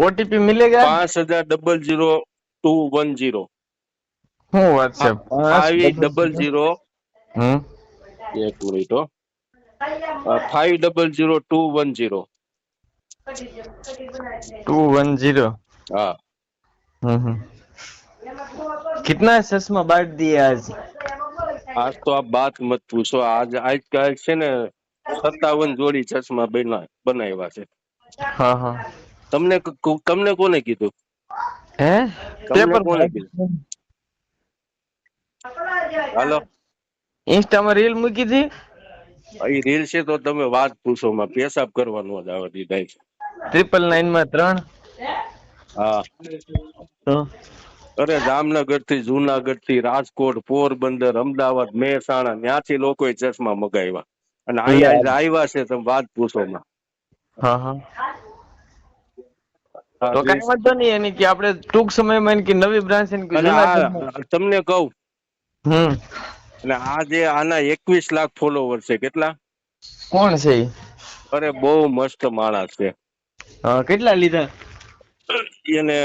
OTP મિલેગા પાંચ હજાર double zero two one zero શું વાત છે ફાઈવ ડબલ જીરો હમ એક મિનિટ હો five double zero two one zero two one zero હા हम्म हम्म। कितना चश्मा बांट दिए आज આજ તો આપ બાત મત પૂછો આજ આજકાલ છે ને સત્તાવન જોડી ચશ્મા બના બનાવ્યા છે हाँ हाँ તમને તમને કોને કીધું? હે? પેપર કોને કીધું? હાલો. ઇન્સ્ટામાં રીલ મૂકી હતી એ રીલ છે તો તમે વાત પૂછો માં પેશાબ કરવાનો જ આવે દીધા છે. ટ્રિપલ નાઇનમાં ત્રણ? હા. અરે જામનગરથી જુનાગઢથી રાજકોટ પોરબંદર અમદાવાદ મહેસાણા ત્યાંથી લોકોએ ચશ્મા મગાવ્યા. અને અહીંયા આવ્યા છે તમે વાત પૂછો માં હા હા. તો કઈ વાંધો નહીં એની કે આપણે ટૂંક સમયમાં એની કે નવી બ્રાન્ચ એની તમને કહું. હમ. અને આ જે આના એકવીસ લાખ ફોલોવર છે કેટલા? કોણ છે અરે બહુ મસ્ત માણસ છે. કેટલા લીધા? એને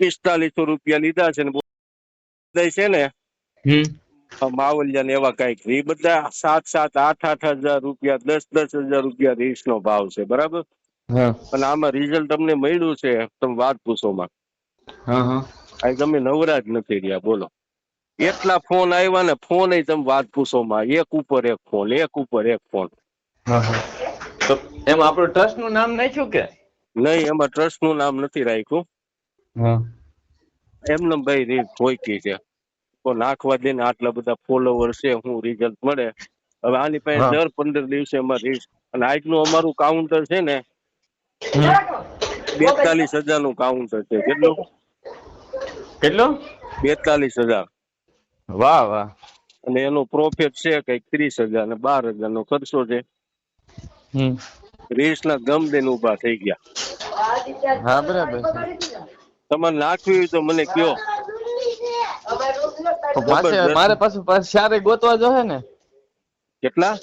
પિસ્તાલીસો રૂપિયા લીધા છે ને બધા છે ને માવલિયા ને એવા કંઈક. એ બધા સાત સાત આઠ આઠ હજાર રૂપિયા દસ દસ હજાર રૂપિયા રીસ નો ભાવ છે બરાબર? હા. અને આમાં રિઝલ્ટ તમને મળ્યું છે તમે વાત પૂછો માં. હા હા. તમે નવરા જ નથી રહ્યા બોલો. એટલા ફોન આવ્યા ને ફોન તમે વાત પૂછો માં. એક ઉપર એક ફોન એક ઉપર એક ફોન હા હા. તો એમાં આપણું ટ્રસ્ટનું નામ નાખ્યું કે? નહીં એમાં ટ્રસ્ટનું નામ નથી રાખ્યું. હા. એમને ભાઈ રીત ફોઈકી છે. તો નાખવા દે ને આટલા બધા ફોલોવર છે હું રિઝલ્ટ મળે. હવે આની પાસે દર પંદર દિવસે એમાં રીચ અને આજનું અમારું કાઉન્ટર છે ને બેતાલીસ હજારનું કાઉન્ટર છે. કેટલું? કેટલું? બેતાલીસ હજાર. વાહ વાહ. અને એનું પ્રોફિટ છે કંઈક ત્રીસ હજાર ને બાર હજાર નો ખર્ચો છે. ના ગમ દેન ઊભા થઈ ગયા. હા બરાબર તમારે નાખવી હોય તો મને કયો. મારે પાછું ચારે ગોતવા જોહે ને? કેટલા?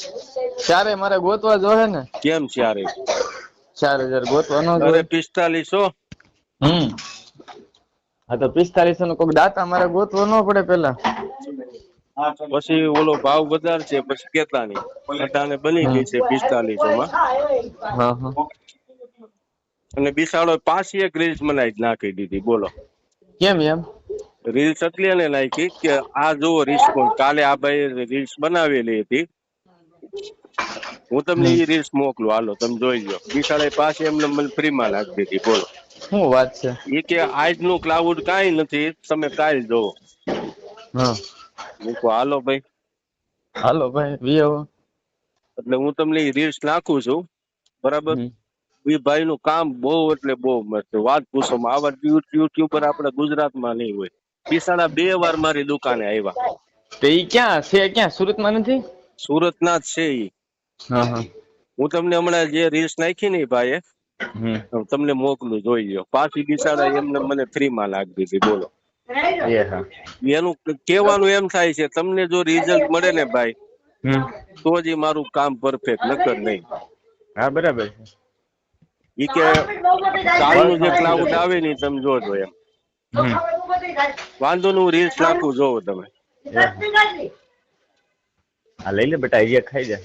ચારે મારે ગોતવા જોહે ને? કેમ ચારે ચાર હજાર ગોતવાનો અરે પિસ્તાલીસો. હમ. હા તો પિસ્તાલીસો નો કોઈક દાતા મારે ગોતવો ન પડે પેલા. પછી ઓલો ભાવ વધાર છે પછી કેતા ની અટાણે બની ગઈ છે પિસ્તાલીસો માં હા હા. અને બિસાડો પાછી એક રીલ્સ બનાવી નાખી દીધી બોલો. કેમ એમ? રીલ્સ એટલી એને નાખી કે આ જુઓ રિસ્પોન્સ કાલે આ ભાઈ રીલ્સ બનાવેલી હતી. હું તમને એ રીલ્સ મોકલું હાલો તમે જોઈ લો બિસાડે પાછી એમને મને ફ્રીમાં નાખી દીધી બોલો શું વાત છે એ કે આજનું ક્લાઉડ કાંઈ નથી તમે કાલ જોવો હા હું કહું હાલો ભાઈ હાલો ભાઈ વી એટલે હું તમને એ રીલ્સ નાખું છું બરાબર. એ ભાઈ નું કામ બહુ એટલે બહુ મસ્ત વાત પૂછો. આવા યુટ્યુબર આપણા ગુજરાતમાં નહીં હોય બિસાડા બે વાર મારી દુકાને આવ્યા તો એ ક્યાં છે ક્યાં સુરતમાં નથી સુરતના જ છે ઈ હા હા. હું તમને હમણાં જે રીલ્સ નાખી ને ભાઈ તમને મોકલું જોઈ લો પાછી બિસાડા એમને મને ફ્રીમાં લાગી દીધી બોલો. એનું કહેવાનું એમ થાય છે તમને જો રિઝલ્ટ મળે ને ભાઈ તો જ મારું કામ પરફેક્ટ નકર નહીં. હા બરાબર છે. ઈ કે કાલનું જે ક્લાઉડ આવે ને તમે જોજો એમ. વાંધો હું રીલ્સ નાખું જોવો તમે. આ લઈ લે બેટા અહીંયા ખાઈ જા.